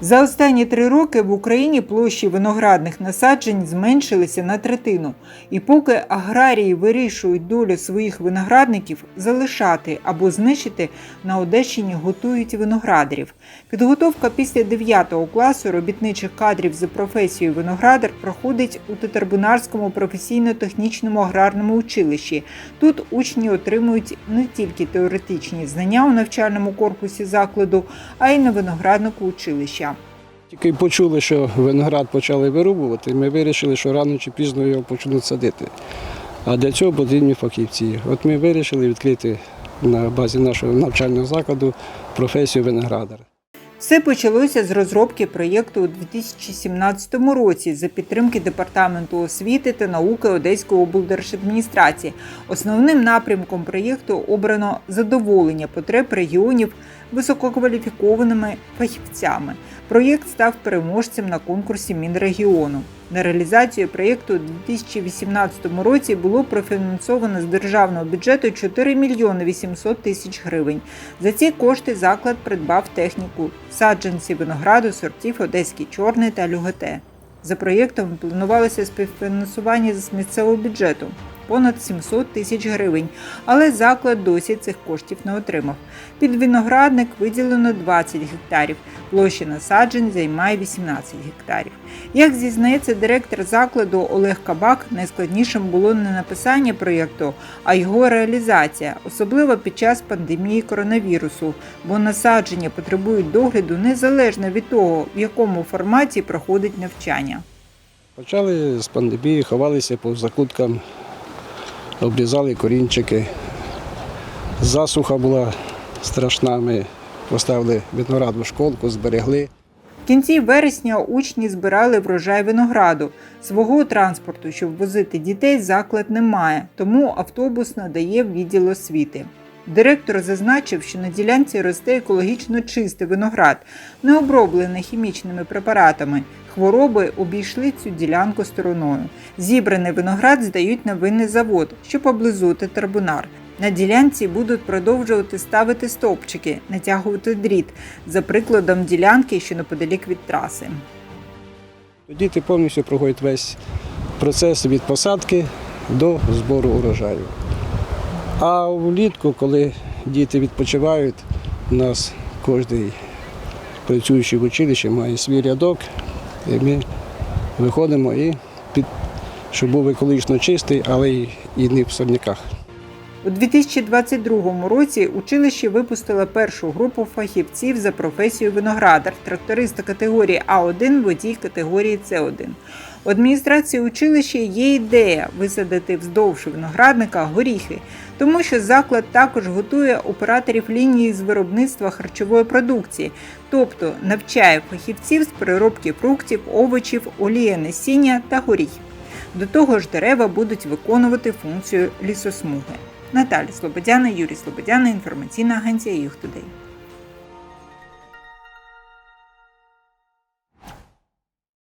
За останні три роки в Україні площі виноградних насаджень зменшилися на третину. І поки аграрії вирішують долю своїх виноградників залишати або знищити, на Одещині готують виноградарів. Підготовка після 9 класу робітничих кадрів за професією виноградар проходить у Татарбунарському професійно-технічному аграрному училищі. Тут учні отримують не тільки теоретичні знання у навчальному корпусі закладу, а й на винограднику училища. Тільки почули, що виноград почали вирубувати, ми вирішили, що рано чи пізно його почнуть садити. А для цього потрібні фахівці. От ми вирішили відкрити на базі нашого навчального закладу професію виноградара. Все почалося з розробки проєкту у 2017 році за підтримки Департаменту освіти та науки Одеської облдержадміністрації. Основним напрямком проєкту обрано задоволення потреб регіонів висококваліфікованими фахівцями. Проєкт став переможцем на конкурсі Мінрегіону. На реалізацію проєкту у 2018 році було профінансовано з державного бюджету 4 мільйони 800 тисяч гривень. За ці кошти заклад придбав техніку саджанці винограду, сортів Одеський чорний та Люготе. За проєктом планувалося співфінансування з місцевого бюджету понад 700 тисяч гривень, але заклад досі цих коштів не отримав. Під виноградник виділено 20 гектарів, площа насаджень займає 18 гектарів. Як зізнається директор закладу Олег Кабак, найскладнішим було не написання проєкту, а його реалізація, особливо під час пандемії коронавірусу, бо насадження потребують догляду незалежно від того, в якому форматі проходить навчання. Почали з пандемії, ховалися по закуткам, обрізали корінчики. Засуха була страшна. Ми поставили виноградну школку, зберегли. В кінці вересня учні збирали врожай винограду. Свого транспорту, щоб возити дітей, заклад немає, тому автобус надає в відділ освіти. Директор зазначив, що на ділянці росте екологічно чистий виноград, не оброблений хімічними препаратами. Хвороби обійшли цю ділянку стороною. Зібраний виноград здають на винний завод, що поблизу Татарбунар. На ділянці будуть продовжувати ставити стовпчики, натягувати дріт, за прикладом ділянки, що неподалік від траси. Діти повністю проходять весь процес від посадки до збору урожаю. А влітку, коли діти відпочивають, у нас кожен працюючий в училищі має свій рядок, і ми виходимо і під, щоб був екологічно чистий, але й не в сорняках. У 2022 році училище випустило першу групу фахівців за професією виноградар, тракториста категорії А1, водій категорії С1. У адміністрації училища є ідея висадити вздовж виноградника горіхи, тому що заклад також готує операторів лінії з виробництва харчової продукції, тобто навчає фахівців з переробки фруктів, овочів, олії насіння та горіхів. До того ж, дерева будуть виконувати функцію лісосмуги. Наталя Слободяна, Юрій Слободяна, інформаційна агенція «Юхтудей».